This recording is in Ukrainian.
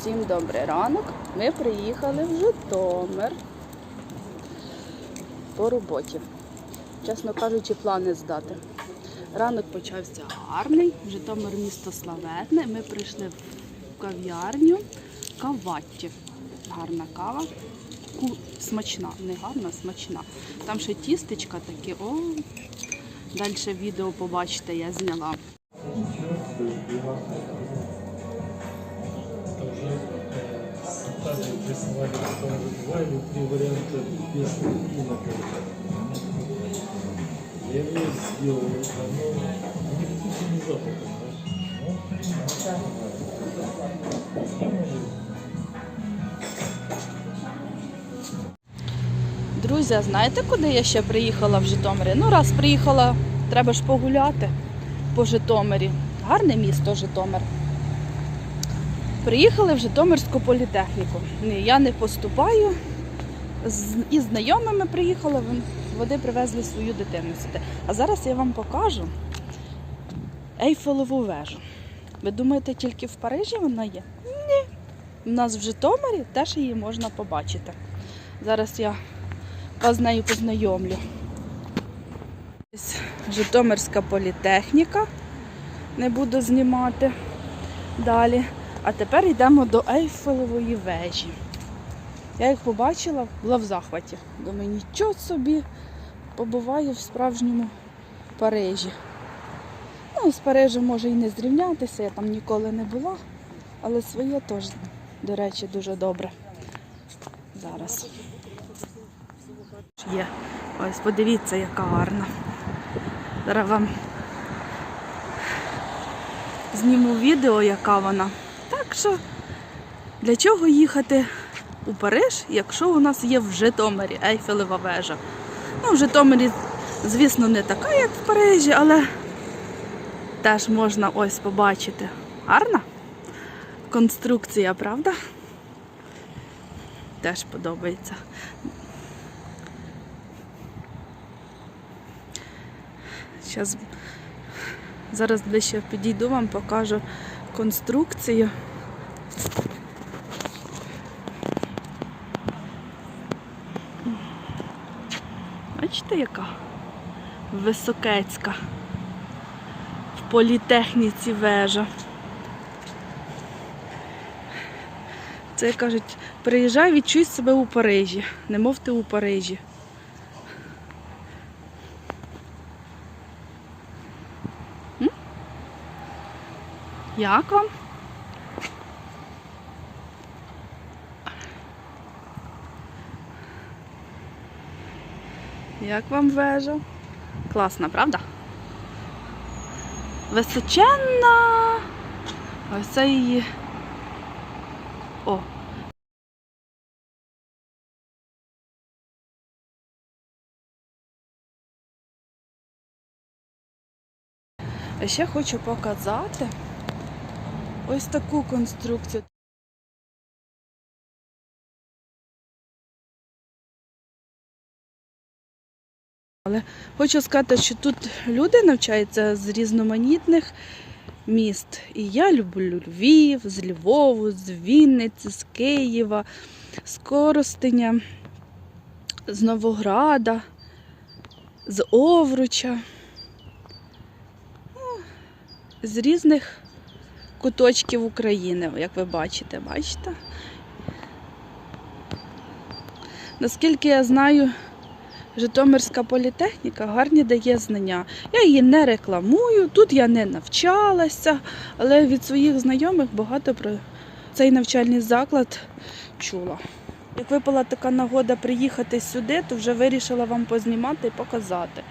Всім добрий ранок. Ми приїхали в Житомир по роботі. Чесно кажучи, плани здати. Ранок почався гарний. Житомир місто славетне. Ми прийшли в кав'ярню Каватті. Гарна кава. Смачна, не гарна, смачна. Там ще тістечка такі. О, далі відео побачите, я зняла. Два или три варианта без и на Я его сделал, но никаких не запахов, Друзі, знаєте, куди я ще приїхала в Житомирі? Ну, раз приїхала, треба ж погуляти по Житомирі. Гарне місто Житомир. Приїхали в Житомирську політехніку. Я не поступаю. Із знайомими приїхала, вони привезли свою дитину сюди. А зараз я вам покажу Ейфелеву вежу. Ви думаєте, тільки в Парижі вона є? Ні. У нас в Житомирі теж її можна побачити. Зараз я вас з нею познайомлю. Житомирська політехніка. Не буду знімати далі. А тепер йдемо до Ейфелевої вежі. Я їх побачила, була в захваті. Думаю, нічого собі побуваю в справжньому Парижі. Ну, з Парижем може і не зрівнятися, я там ніколи не була, але своє теж, до речі, дуже добре. Зараз є. Ось подивіться, яка гарна. Зараз вам зніму відео, яка вона. Так що для чого їхати у Париж, якщо у нас є в Житомирі Ейфелева вежа? Ну, в Житомирі, звісно, не така, як в Парижі, але теж можна ось побачити. Гарна конструкція, правда? Теж подобається. Зараз, ближче підійду вам, покажу конструкцію. Бачите, яка високецька в політехніці вежа. Це кажуть, приїжджай, відчуй себе у Парижі, не мов ти у Парижі. Як вам? Як вам вежа? Класна, правда? Височенна. Ось це її. О. А ще хочу показати ось таку конструкцію. Але хочу сказати, що тут люди навчаються з різноманітних міст. І я люблю Львів, з Львову, з Вінниці, з Києва, з Коростеня, з Новограда, з Овруча. Ну, З різних куточків України, як ви бачите, бачите? Наскільки я знаю, Житомирська політехніка гарні дає знання. Я її не рекламую, тут я не навчалася, але від своїх знайомих багато про цей навчальний заклад чула. Як випала така нагода приїхати сюди, то вже вирішила вам познімати і показати.